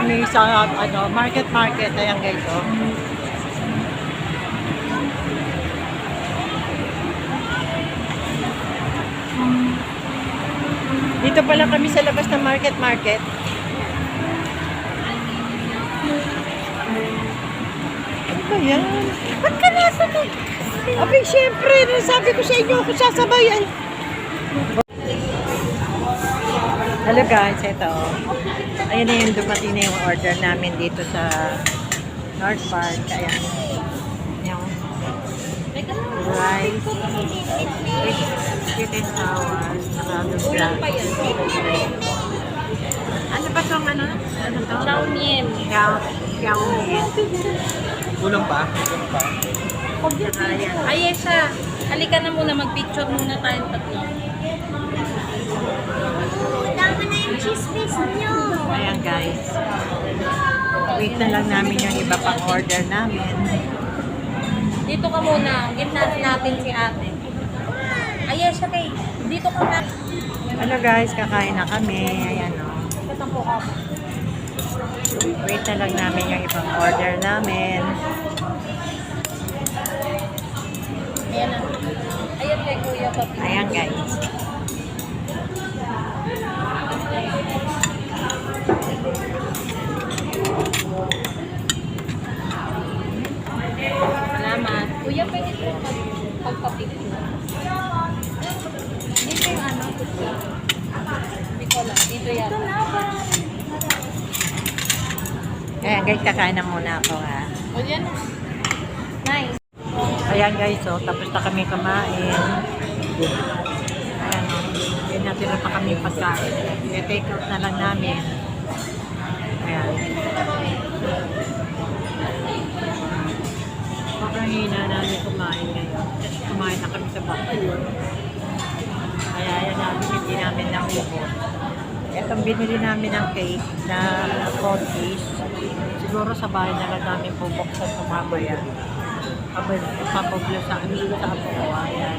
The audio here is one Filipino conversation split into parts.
kami sa ano, market market. Ayan guys, oh. Dito pala kami sa labas ng market market. Ano ba yan? Ba't ka nasa na? Abay, syempre, sabi ko sa inyo, ako sasabay. Ay. Hello guys, ito. Ayan na yung dumating na yung order namin dito sa North Park. Ayan. Yung rice, and sour, saka Kulang pa yan. Ano ba itong ano? Ano to? Chow Mien. Xiao, xiao mian. Kulang pa? Kulang pa? Ay, siya. Halika na muna, mag-picture muna tayong tatlo. Tama na yung chismis nyo. Ayan guys. Wait na lang namin yung iba pang order namin. Dito ka muna. Gitna natin si ate. Ay, siya kay. Dito ka na. Ano guys, kakain na kami. Ayan o. Ka. Wait na lang namin yung ibang order namin. Ayan na. Ayan kay Kuya. Ayan guys. Kakain na muna ako ha. O yan na. Nice. Ayan guys, so tapos na kami kumain. Ayan o. Hindi natira pa kami pagkain. I-take out na lang namin. Ayan. Sobrang hina namin kumain ngayon. Kasi kumain na kami sa bahay. Kaya ayan namin, hindi namin naubos. Itong binili namin ng cake na cookies. Siguro sa bahay na lang namin bubuksan sa mamaya. Kapag ipapablo sa amin sa ako. Ayan.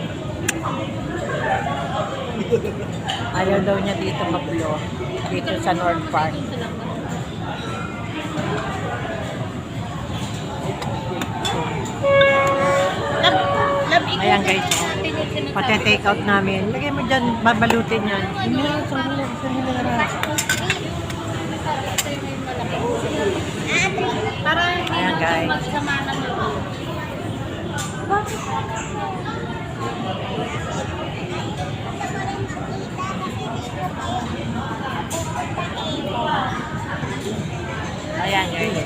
Ayaw daw niya dito mablo. Dito sa North Park. Ayan guys, lang Pati take out namin. Lagay mo dyan, babalutin yan. Hindi, sandali, sandali na lang. Ito yung malaki. Para hindi Ayan, na guys. magsama ng loob. Ayan, guys.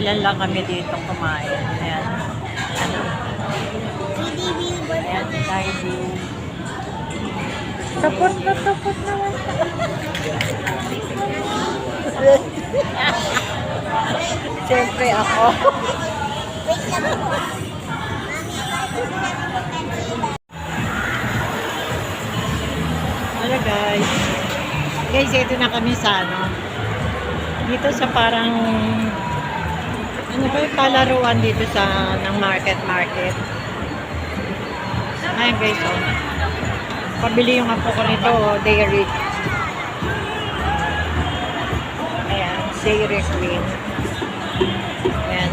Ilan lang kami dito kumain. Ayan. Ano? Ayan. Heidi. Tapos na, tapos naman. Siyempre ako. Hello guys. Guys, ito na kami sa ano. Dito sa parang ano ba yung palaruan dito sa ng market market. Ayan guys, oh. Pabili yung apo ko nito, oh, dairy. Dairy queen. Ayan.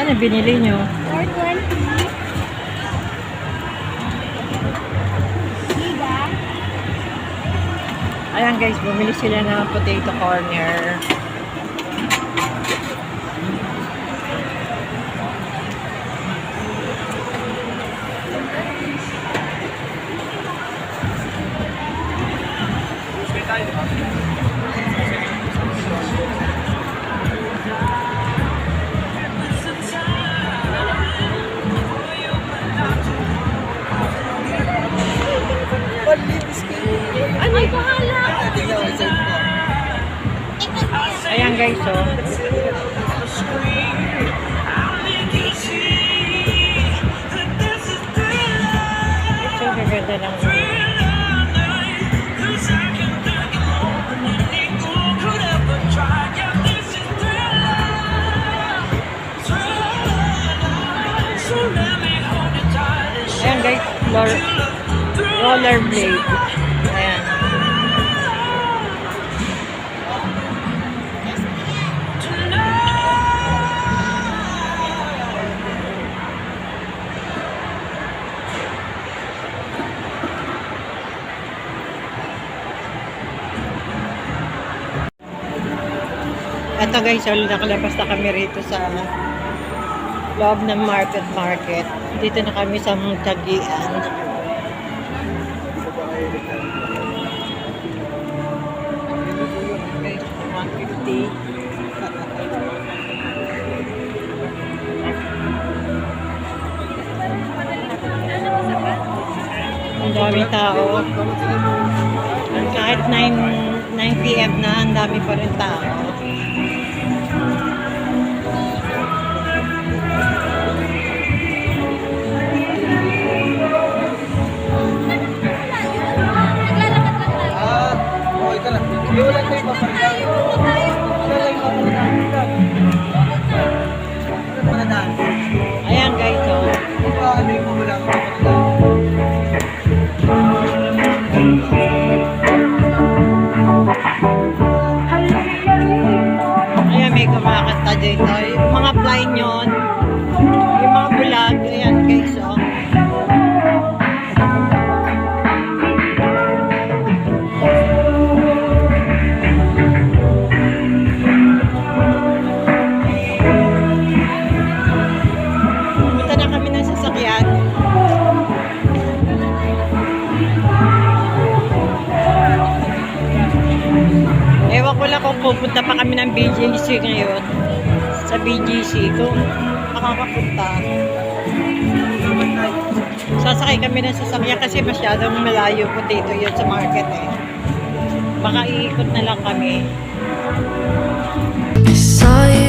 Ano binili nyo? 420. Ayan guys, bumili sila ng potato corner. guys, oh. So, gaganda lang. Ayan guys, roller blade. Ito guys, so nakalabas na kami rito sa loob ng market market. Dito na kami sa 150. Ang dami tao. Kahit 9, 9 p.m. na, ang dami pa rin tao. Sasakyan. Ewan ko lang kung pupunta pa kami ng BGC ngayon. Sa BGC kung makakapunta. Sasakay kami ng sasakyan kasi masyadong malayo po dito yun sa market eh. Baka iikot na lang kami. You